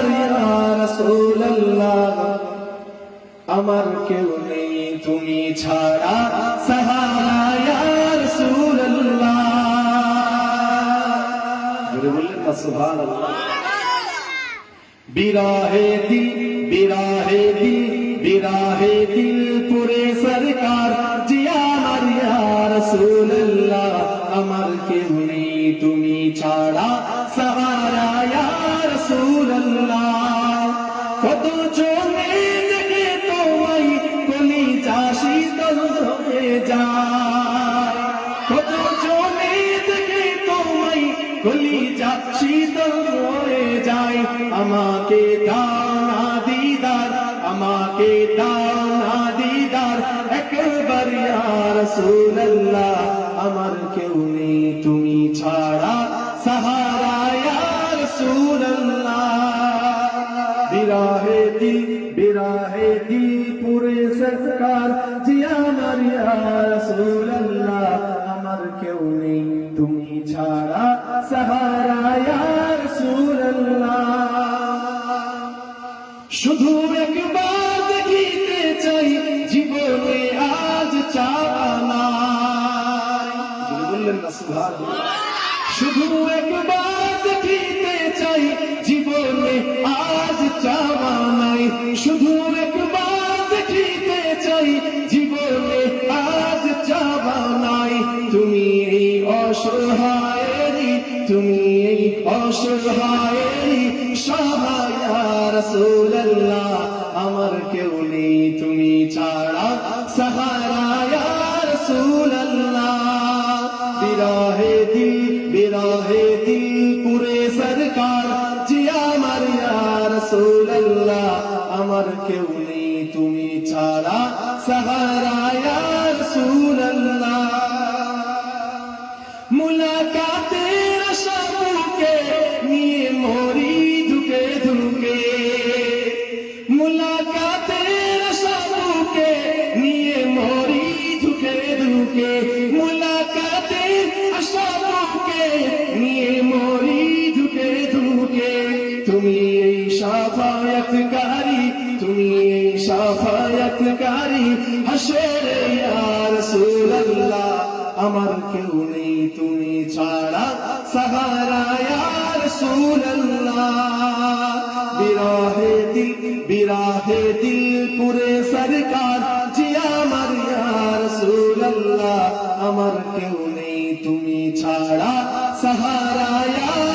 আমার ইয়া রাসূলুল্লাহ আমার কেউ নেই তুমি ছাড়া সাহারা ইয়া রাসূলুল্লাহ জোরে বললেন না সুবহানাল্লাহ বিরাহে দিল বিরাহে দিল বিরাহে দিল পুরে সরকার জিয়া মারিয়া রসুল্লাহ আমার কেউ নেই তুমি ছাড়া সাহারা ইয়া যায় কত যায় আমাকে দানা দিদার আমাকে দানা দিদার আমার কেউ নেই, তুমি ছাড়া। সাহারা, ইয়া রাসূলুল্লাহ বিরাহে দিল পুরে সরকার জিয়া মারিয়া রাসূলুল্লাহ, আমার কেউ নেই। তুমি ছাড়া সাহারা ইয়া রাসূলুল্লাহ। শুধু একবার দেখিতে চাই, জীবনে আজ চাওয়ানা বললেন না, সুবহানাল্লাহ। শুধু একবার দেখিতে চাই, জীবনে আজ এই অসহায়েরই তুমি এই অসহায়েরই সহায় রাসূলুল্লাহ, আমার কেউ নেই, তুমি ছাড়া সাহারা ইয়া রাসূলুল্লাহ। বিরাহে দিল, বিরাহে সাফায়াতকারী। হাসরে ইয়া রাসূলুল্লাহ, আমার কেউ নেই, তুমি ছাড়া সাহারা ইয়া রাসূলুল্লাহ। বিরাহে দিল বিরাহে দিল। আমার কেউ নেই তুমি ছাড়া সাহারা